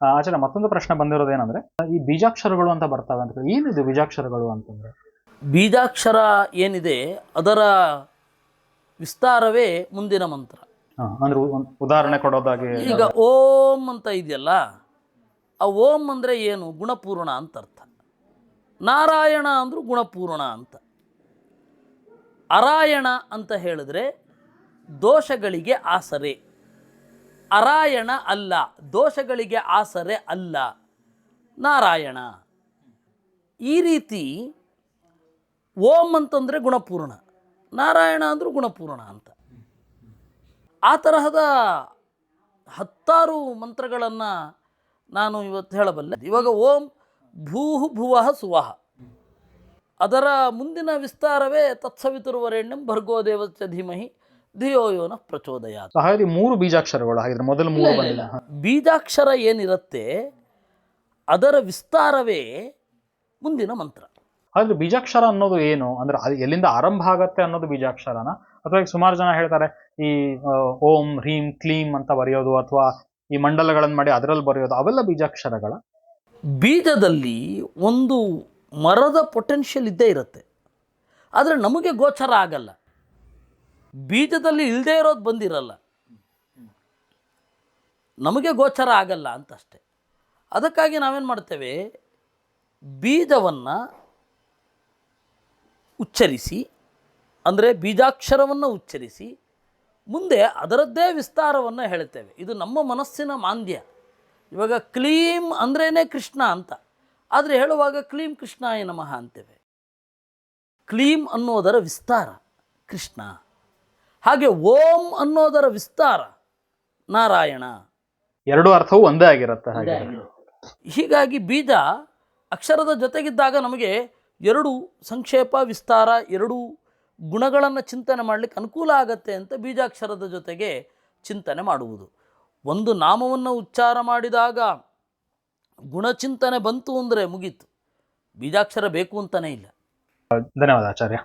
ಆ, ಆಚಾರ್ಯ ಮತ್ತೊಂದು ಪ್ರಶ್ನೆ ಬಂದಿರೋದೇನಂದ್ರೆ ಈ ಬೀಜಾಕ್ಷರಗಳು ಅಂತ ಬರ್ತವೆ ಅಂತ ಏನಿದು ಬೀಜಾಕ್ಷರಗಳು ಅಂತಂದ್ರೆ? ಬೀಜಾಕ್ಷರ ಏನಿದೆ ಅದರ ವಿಸ್ತಾರವೇ ಮುಂದಿನ ಮಂತ್ರ. ಅಂದ್ರೆ ಉದಾಹರಣೆ ಕೊಡೋದಾಗಿ ಈಗ ಓಂ ಅಂತ ಇದೆಯಲ್ಲ ಆ ಓಂ ಅಂದರೆ ಏನು? ಗುಣಪೂರ್ಣ ಅಂತ ಅರ್ಥ. ನಾರಾಯಣ ಅಂದರೂ ಗುಣಪೂರ್ಣ ಅಂತ. ಅರಾಯಣ ಅಂತ ಹೇಳಿದ್ರೆ ದೋಷಗಳಿಗೆ ಆಸರೆ. ಅರಾಯಣ ಅಲ್ಲ, ದೋಷಗಳಿಗೆ ಆಸರೆ ಅಲ್ಲ. ನಾರಾಯಣ, ಈ ರೀತಿ ಓಂ ಅಂತಂದರೆ ಗುಣಪೂರ್ಣ, ನಾರಾಯಣ ಅಂದರೂ ಗುಣಪೂರ್ಣ ಅಂತ. ಆ ತರಹದ ಹತ್ತಾರು ಮಂತ್ರಗಳನ್ನು ನಾನು ಇವತ್ತು ಹೇಳಬಲ್ಲೆ. ಇವಾಗ ಓಂ ಭೂಹು ಭುವಃ ಸುವಹ ಅದರ ಮುಂದಿನ ವಿಸ್ತಾರವೇ ತತ್ಸವಿತುರ್ವರೆಣ್ಯಂ ಭರ್ಗೋದೇವಚ್ಚ ಧೀಮಹಿ. ಧಿಯೋ ಪ್ರಚೋದಯ ಹಾಗಾದ್ರೆ ಮೂರು ಬೀಜಾಕ್ಷರಗಳು ಹಾಗಿದ್ರೆ ಮೊದಲು ಮೂರು ಬಂದಿಲ್ಲ ಬೀಜಾಕ್ಷರ ಏನಿರುತ್ತೆ ಅದರ ವಿಸ್ತಾರವೇ ಮುಂದಿನ ಮಂತ್ರ. ಹಾಗಾದ್ರೆ ಬೀಜಾಕ್ಷರ ಅನ್ನೋದು ಏನು? ಅಂದ್ರೆ ಅದು ಎಲ್ಲಿಂದ ಆರಂಭ ಆಗತ್ತೆ ಅನ್ನೋದು ಬೀಜಾಕ್ಷರನ? ಅಥವಾ ಈಗ ಸುಮಾರು ಜನ ಹೇಳ್ತಾರೆ ಈ ಓಂ ಹ್ರೀಂ ಕ್ಲೀಂ ಅಂತ ಬರೆಯೋದು ಅಥವಾ ಈ ಮಂಡಲಗಳನ್ನು ಮಾಡಿ ಅದರಲ್ಲಿ ಬರೆಯೋದು ಅವೆಲ್ಲ ಬೀಜಾಕ್ಷರಗಳ? ಬೀಜದಲ್ಲಿ ಒಂದು ಮರದ ಪೊಟೆನ್ಷಿಯಲ್ ಇದ್ದೇ ಇರುತ್ತೆ. ಆದರೆ ನಮಗೆ ಗೋಚರ ಆಗಲ್ಲ. ಬೀಜದಲ್ಲಿ ಇಲ್ಲದೇ ಇರೋದು ಬಂದಿರಲ್ಲ. ನಮಗೆ ಗೋಚರ ಆಗಲ್ಲ ಅಂತಷ್ಟೆ. ಅದಕ್ಕಾಗಿ ನಾವೇನು ಮಾಡ್ತೇವೆ? ಬೀಜವನ್ನು ಉಚ್ಚರಿಸಿ, ಅಂದರೆ ಬೀಜಾಕ್ಷರವನ್ನು ಉಚ್ಚರಿಸಿ, ಮುಂದೆ ಅದರದ್ದೇ ವಿಸ್ತಾರವನ್ನು ಹೇಳುತ್ತೇವೆ ಇದು ನಮ್ಮ ಮನಸ್ಸಿನ ಮಾಂದ್ಯ. ಇವಾಗ ಕ್ಲೀಂ ಅಂದ್ರೇ ಕೃಷ್ಣ ಅಂತ. ಆದರೆ ಹೇಳುವಾಗ ಕ್ಲೀಂ ಕೃಷ್ಣಾಯ ನಮಃ ಅಂತೇವೆ. ಕ್ಲೀಂ ಅನ್ನೋದರ ವಿಸ್ತಾರ ಕೃಷ್ಣ. ಹಾಗೆ ಓಂ ಅನ್ನೋದರ ವಿಸ್ತಾರ ನಾರಾಯಣ. ಎರಡು ಅರ್ಥವೂ ಒಂದೇ ಆಗಿರುತ್ತೆ ಹಾಗೆ. ಹೀಗಾಗಿ ಬೀಜ ಅಕ್ಷರದ ಜೊತೆಗಿದ್ದಾಗ ನಮಗೆ ಎರಡು ಸಂಕ್ಷೇಪ ವಿಸ್ತಾರ ಎರಡು ಗುಣಗಳನ್ನು ಚಿಂತನೆ ಮಾಡಲಿಕ್ಕೆ ಅನುಕೂಲ ಆಗತ್ತೆ ಅಂತ ಬೀಜಾಕ್ಷರದ ಜೊತೆಗೆ ಚಿಂತನೆ ಮಾಡುವುದು. ಒಂದು ನಾಮವನ್ನು ಉಚ್ಚಾರ ಮಾಡಿದಾಗ ಗುಣಚಿಂತನೆ ಬಂತು ಅಂದರೆ ಮುಗೀತು. ಬೀಜಾಕ್ಷರ ಬೇಕು ಅಂತಲೇ ಇಲ್ಲ. ಧನ್ಯವಾದ ಆಚಾರ್ಯ.